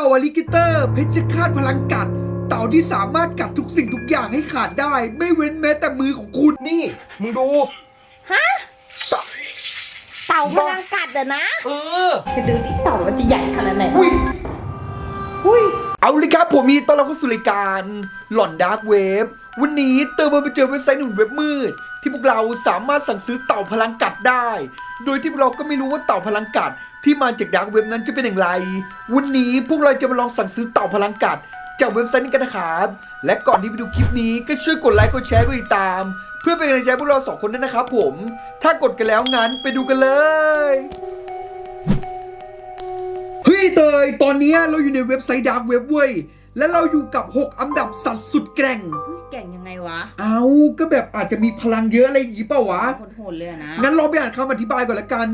ต่าอลิเกเตอร์ เพชฌฆาตพลังกัด เต่าที่สามารถกัดทุกสิ่งทุกอย่างให้ขาดได้ ไม่เว้นแม้แต่มือของคุณนี่ มึงดู ฮะ เต่าพลังกัดอะนะเออ จะดูที่เต่ามันจะใหญ่ขนาดไหนอุ้ย อุ้ย เอาเลยครับผมมีต้อนรับเข้าสู่รายการหล่อนดาร์กเว็บวันนี้เติมมาไปเจอเว็บไซต์หนึ่งเว็บมืด ที่พวกเราสามารถสั่งซื้อเต่าพลังกัดได้ โดยที่พวกเราก็ไม่รู้ว่าเต่าพลังกัด ที่มาจากดาร์กเว็บนั้นจะเป็นอย่างไร วันนี้พวกเราจะมาลองสั่งซื้อเต่าพลังกัด จากเว็บไซต์นี้กันนะครับและก่อนที่ไปดูคลิปนี้ก็ช่วยกดไลค์กดแชร์กดติดตาม เพื่อเป็นกำลังใจพวกเราสองคนด้วยนะครับผม ถ้ากดกันแล้วงั้นไปดูกันเลยเฮ้ยเตยตอนนี้เราอยู่ในเว็บไซต์ดาร์กเว็บเว้ยและเราอยู่กับ 6 อันดับสัตว์สุดแกร่ง ก่งยังไงวะ เอาก็แบบอาจจะมีพลังเยอะอะไรอย่างงี้เปล่าวะโหดๆเลยอะนะ งั้นเราไปอ่านคำอธิบายก่อนละกัน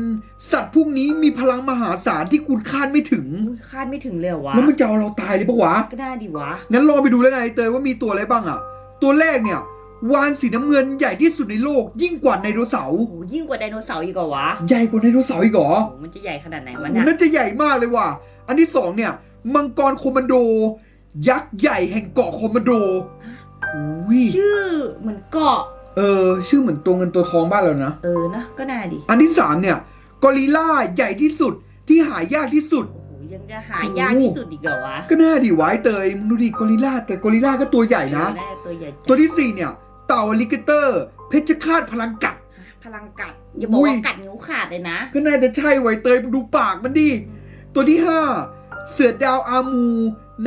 สัตว์พวกนี้มีพลังมหาศาลที่คุณคาดไม่ถึงอุ้ยคาดไม่ถึงเลยเหรอวะ แล้วมันจะเอาเราตายเลยปะวะ ก็น่าดีวะ งั้นลองไปดูแล้วไงเตยว่ามีตัวอะไรบ้างอะตัวแรกเนี่ยวานสีน้ำเงินใหญ่ที่สุดในโลก ยิ่งกว่าไดโนเสาร์โอ้โหยิ่งกว่าไดโนเสาร์อีกเหรอวะใหญ่กว่าไดโนเสาร์อีกเหรอโอ้โหมันจะใหญ่ขนาดไหนวะโอ้เนี่ยน่าจะใหญ่มากเลยว่ะ อันที่สองเนี่ยมังกรโคมานโด ยักษ์ใหญ่แห่งเกาะโคมานโด อุ้ยชื่อเหมือนเกาะ เออ ชื่อเหมือนตัวเงินตัวทองบ้านเรานะ เออนะก็น่าดี อันที่สามเนี่ยกอริลล่าใหญ่ที่สุดที่หายากที่สุด โอ้โหยังจะหายากที่สุดอีกเหรอวะก็น่าดีไว้เตยมึงดูดิกอริลล่าแต่กอริลล่าก็ตัวใหญ่นะ เออได้ตัวใหญ่จังตัวที่สี่เนี่ยเต่าอลิเกเตอร์ เพชฌฆาตพลังกัด พลังกัด อย่าบอกอุ้ยว่ากัดนิ้วขาดเลยนะ ก็น่าจะใช่ไว้เตยมึงดูปากมันดิตัวที่ห้าเสือดาวอามู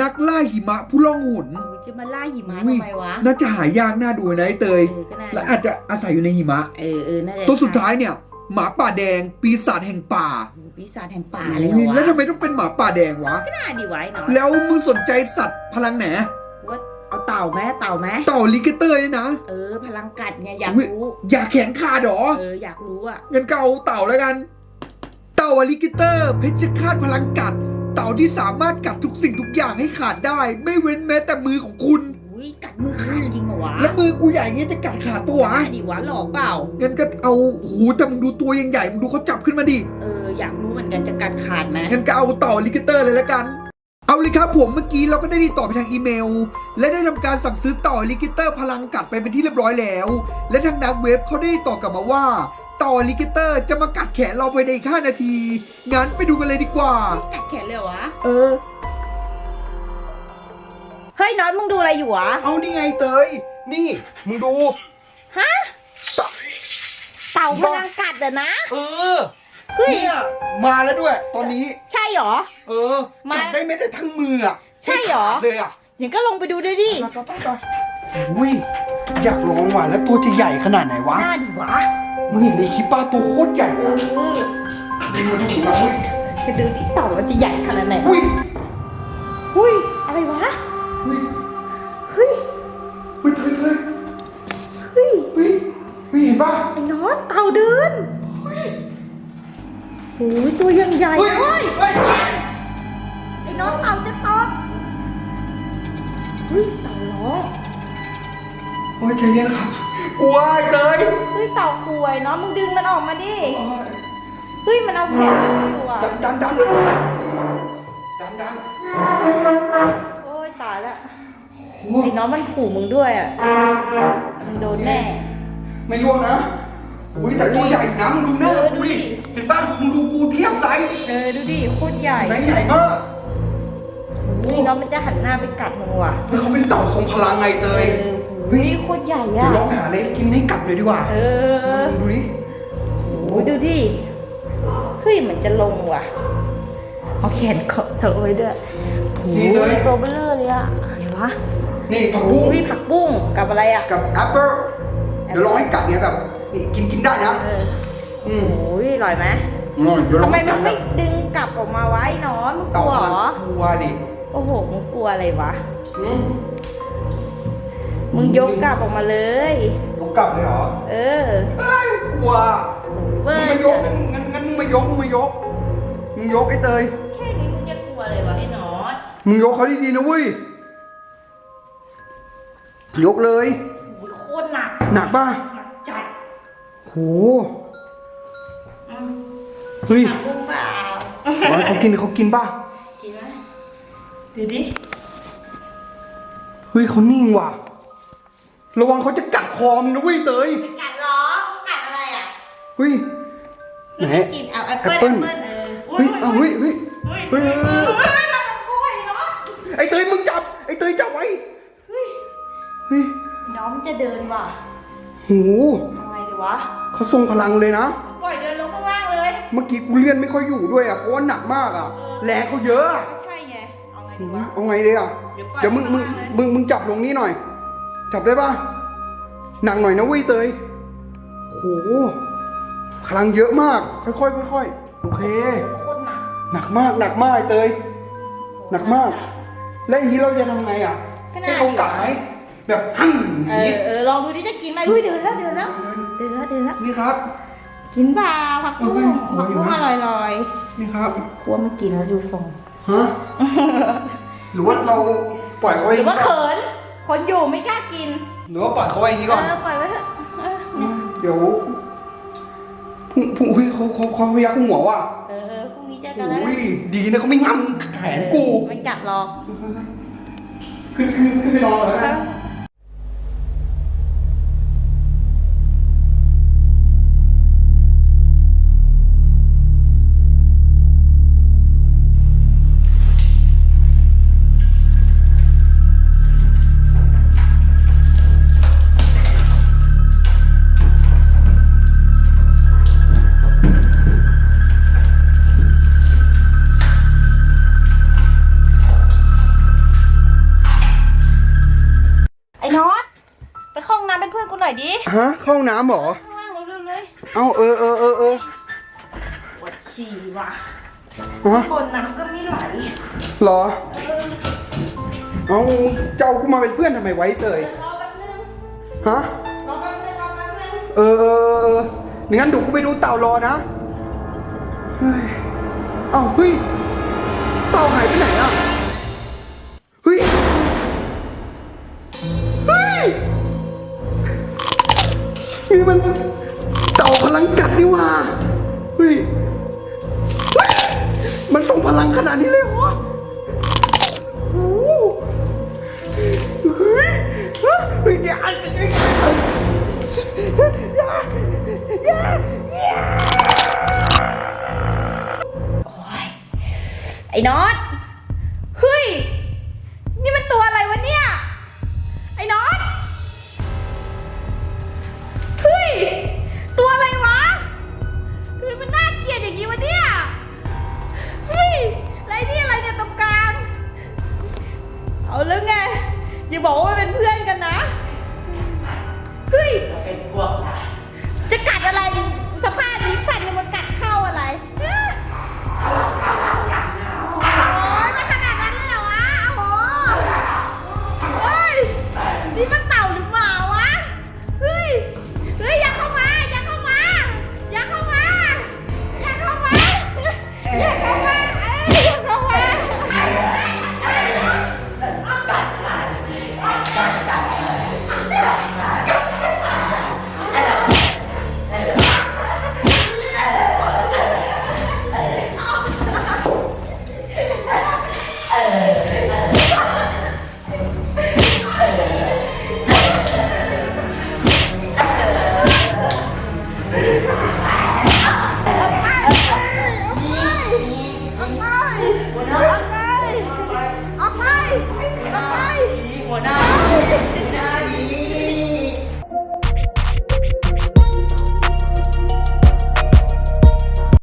นักล่าหิมะผู้ล่องหนโอ้ยจะมาล่าหิมะอุ้ยทำไมวะ น่าจะหายากน่าดูนะไอ้เตยเออก็น่าและอาจจะอาศัยอยู่ในหิมะ เออเออน่าจะตัวสุดท้ายเนี่ย หมาป่าแดง ปีศาจแห่งป่าโอ้โหปีศาจแห่งป่าเลยเหรอุ้ยอวะแล้วทำไมต้องเป็นหมาป่าแดงวะก็น่าดีไว้เนาะแล้วมึงสนใจสัตว์พลังไหนว่าเอาเต่าไหมเต่าไหมเต่าลิเกเตอร์เนี่ยนะ เออ พลังกัดไงอยากอุ๊ยรู้ อยากแขนขาดเหรอ เอออยากรู้อะงั้นก็เอาเต่าแล้วกัน เต่าอลิเกเตอร์ เพชฌฆาตพลังกัดเต่าที่สามารถกัดทุกสิ่งทุกอย่างให้ขาดได้ ไม่เว้นแม้แต่มือของคุณ อุ้ยกัดมือขาดจริงเหรอวะแล้วมือกูใหญ่เงี้ยจะกัดขาดปะวะน่าดีวะหลอกเปล่า งั้นก็เอาหูแต่มึงดูตัวยังใหญ่มึงดูเขาจับขึ้นมาดิเอออยากรู้เหมือนกันจะกัดขาดไหมงั้นก็เอาต่อลิเกเตอร์เลยแล้วกัน เอาเลยครับผมเมื่อกี้เราก็ได้ติดต่อไปทางอีเมล และได้ทำการสั่งซื้อต่อลิเกเตอร์พลังกัดไปเป็นที่เรียบร้อยแล้ว และทางดักเว็บเขาได้ติดต่อกลับมาว่า ต่อลิเกเตอร์จะมากัดแขนเราภายในอีก5นาที งั้นไปดูกันเลยดีกว่า กัดแขนเลยเหรอวะ เออ เฮ้ยน็อตมึงดูอะไรอยู่วะ เอานี่ไงเตย นี่ มึงดู ฮะ เต่าพลังกัดอะนะ เออเฮ้ย เนี่ยมาแล้วด้วย ตอนนี้ ใช่เหรอ เออมากัดได้แม้แต่ทั้งมืออะใช่เหรอ ไม่ขาดเลยอะเดี๋ยวก็ลงไปดูด้วยดิไปไปไปไปอุ้ยอยากลองว่ะแล้วตัวจะใหญ่ขนาดไหนวะ น่าดีวะ มึงเห็นในคลิปป้าตัวโคตรใหญ่เลยเออะอมึงมาดูนะเว้ยจะดูที่เต่ามันจะใหญ่ขนาดไหนอุ้ยอุ้ยอะไรวะอุ้ยเฮ้ยอุ้ยเฮ้ยเฮ้ยเฮ้ยเฮ้ยเฮ้ยเห็นป่ะไอ้น็อตเต่าเดินโอ้ยตัวยังใหญ่เฮ้ยเฮ้ยเฮ้ยไอ้น็อตเต่าจะตกเฮ้ยเต่าร้องโอ้ยใจเย็นครับ กลัวไอ้เตยเฮ้ยเต่าป่วยเนาะมึงดึงมันออกมาดิโอ้ยเฮ้ยมันเอาแขนมันอยู่อะ ดันดันดันดันดันโอ้ยตายแล้วโอ้ไอ้น้องมันขู่มึงด้วยอะมึงโดนแน่ ไม่ร่วงนะอุ้ยแต่ตัวใหญ่นะมึงดูหน้ากูดิเห็นป่ะมึงดูกูเทียบไซส์เออดูดิโคตรใหญ่ไหนใหญ่มากโอ้ไอ้น้องมันจะหันหน้าไปกัดมึงว่ะเฮ้ยเขาเป็นเต่าทรงพลังไงเตเอยอ เฮ้ยโคตรใหญ่เดี๋ยอะวลองหาอะไรกินให้กัดเลยดีกว่าเออดูดิโอ้ยดูดิเฮ้ยเหมือนจะลงว่ะเอาแขนเกาะเธอไว้ด้วยโอ้ยตัวเบลอเลยอะอะไรวะนี่ผักบุ้งอุ้ยผักบุ้งกับอะไรอะกับแอปเปิ้ลเดี๋ยวลองให้กัดเนี่ยแบบนี่กินกินได้นะเอออืมโอ้ยอร่อยไหมอืมเดี๋ยวลอทำงไมให้มักันดไม่แบบดึงกลับออกมาไว้หนอนมึงกเต่าลัวพเหรลังอกลัวดิโอ้โหมึงกลัวอะไรวะ อืม มึงยกกลับออกมาเลย ยกกลับเลยเหรอ เออเอ้ยกลัวเว้มึงยไม่ยกงั้นงั้นงั้นมึงไม่ยกมึงไม่ยก มึงยกไอ้เตย แค่นี้มึงจะกลัวอะไรวะไอ้หนอนมึงยกเขาดีๆนะเว้ย ยกเลย โอ้ยโคตรหนักหนักป่ะหนักจัดโหเฮ้ยหนักบุ้งเปล่าเอาให้เขากินเขากินป่ะกินไหมดูดิ เฮ้ยเขานิ่งว่ะ ระวังเขาจะกัดคอมงนะเว้ยเตยกัดล้อกัดอะไรอะเฮ้ยไหนไม่กินเอาแอปเปิ้ลแอปเปิ้ลแอปเปิ้ลเออเฮ้ยเอาเฮ้ยเฮ้ยเฮ้ยเฮ้ยเฮ้ยเฮ้ย เฮ้ยมากับกล้วยเนาะไอ้เตยมึงจับไอ้เตยจับไว้เฮ้ยเฮ้ยน้องมันจะเดินว่ะโหทำไงดีวะเขาทรงพลังเลยนะ ปล่อยเดินลงข้างล่างเลย เมื่อกี้กูเลี่ยนไม่ค่อยอยู่ด้วยอะเพราะว่าหนักมากอะแรงเขาเยอะอะไม่ใช่ไงเอาไงหืดีมวะ เอาไงดีอะเดี๋ยวปล่อยเดี๋ยวมึงมึงข้างล่างเลย มึงมึงจับลงนี้หน่อย จับได้ป่ะหนักหน่อยนะเว้ยเตยโหพลังเยอะมาก ค่อยๆค่อยๆโอเค โคตรหนักหนักมากหนักมากไอ้เตย หนักมาก แล้วอย่างนี้เราจะทำไงอะก็น่าให้เขากัดไหมแบบหั่งอเอย่างนี้อเออลองดูดิจะกินไหมอุ้ยเดินแล้วเดินแล้วเดินแล้วเดินแล้วนี่ครับ กินเปล่าผักบุ้งเออผักบุ้งเอออร่อยลอยนี่ครับ ๆกลัวไม่กินแล้วดูทรงฮะ หรือว่าเราปล่อยเขาหไว้อรืย่าองว่านี้ก่อนเขิน คนอยู่ไม่กล้ากินหรือว่าปล่อยเขาไว้อย่างนี้เอก่อนอปล่อยไว้เถอะเออเนี่ยเดี๋ยวพุ่งพุ่งเฮ้ยเขาเขาเขาพยักหัวว่ะเออพรุ่งนี้เจอกันแล้วโอ้ยดีนะเขาไม่งับแขนกู มันกัดหรอก ขึ้นขึ้นขึ้นไปนอนเลยนะไอ้ ห้องน้ำเหรอ ข้างล่างเร็วๆเลยเอาเออเออเออเออปวดฉี่ว่ะฮะบนน้ำก็ไม่ไหลเหรอ เออเอาเจ้ากูมาเป็นเพื่อนทำไมไว้เตย รอแป๊บนึงฮะ รอแป๊บนึงรอแป๊บนึงเออเออเอองั้นเดูกูไปดูเต่ารอนะ เฮ้ย เอ้าเฮ้ย ลังขนาดนี้เลยเหรอโอ้โหเฮ้ยเฮ้ยเฮ้ยอย่าอย่าอย่าอย่า โอ้ยไอ้น็อต อย่าบอกว่าเป็นเพื่อนกันนะ เฮ้ย เป็นพวก จะกัดอะไร